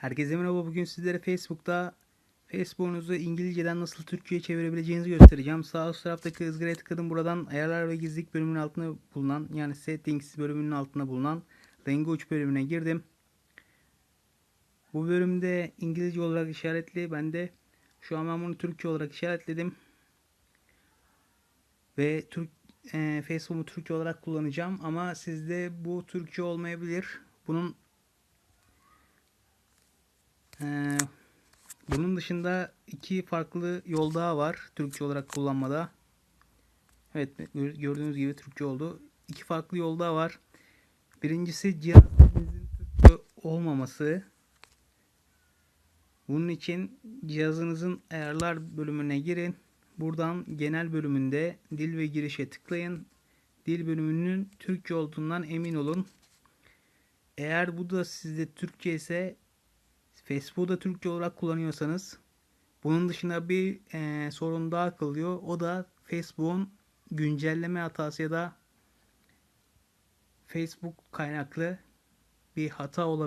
Herkese merhaba. Bugün sizlere Facebook'ta Facebook'unuzu İngilizceden nasıl Türkçe'ye çevirebileceğinizi göstereceğim. Sağ üst taraftaki ızgaraya tıkladım. Buradan ayarlar ve gizlilik bölümünün altında bulunan yani settings bölümünün altında bulunan language bölümüne girdim. Bu bölümde İngilizce olarak işaretli. Ben de şu an ben bunu Türkçe olarak işaretledim. Ve Türk e, Facebook'u Türkçe olarak kullanacağım ama sizde bu Türkçe olmayabilir. Bunun bunun dışında iki farklı yol daha var Türkçe olarak kullanmada. Evet gör- gördüğünüz gibi Türkçe oldu. İki farklı yol daha var. Birincisi cihazınızın Türkçe olmaması. Bunun için cihazınızın ayarlar bölümüne girin. Buradan genel bölümünde dil ve girişe tıklayın. Dil bölümünün Türkçe olduğundan emin olun. Eğer bu da sizde Türkçe ise Facebook'u Türkçe olarak kullanıyorsanız bunun dışında bir eee, sorun daha kalıyor. O da Facebook'un güncelleme hatası ya da Facebook kaynaklı bir hata olabilir.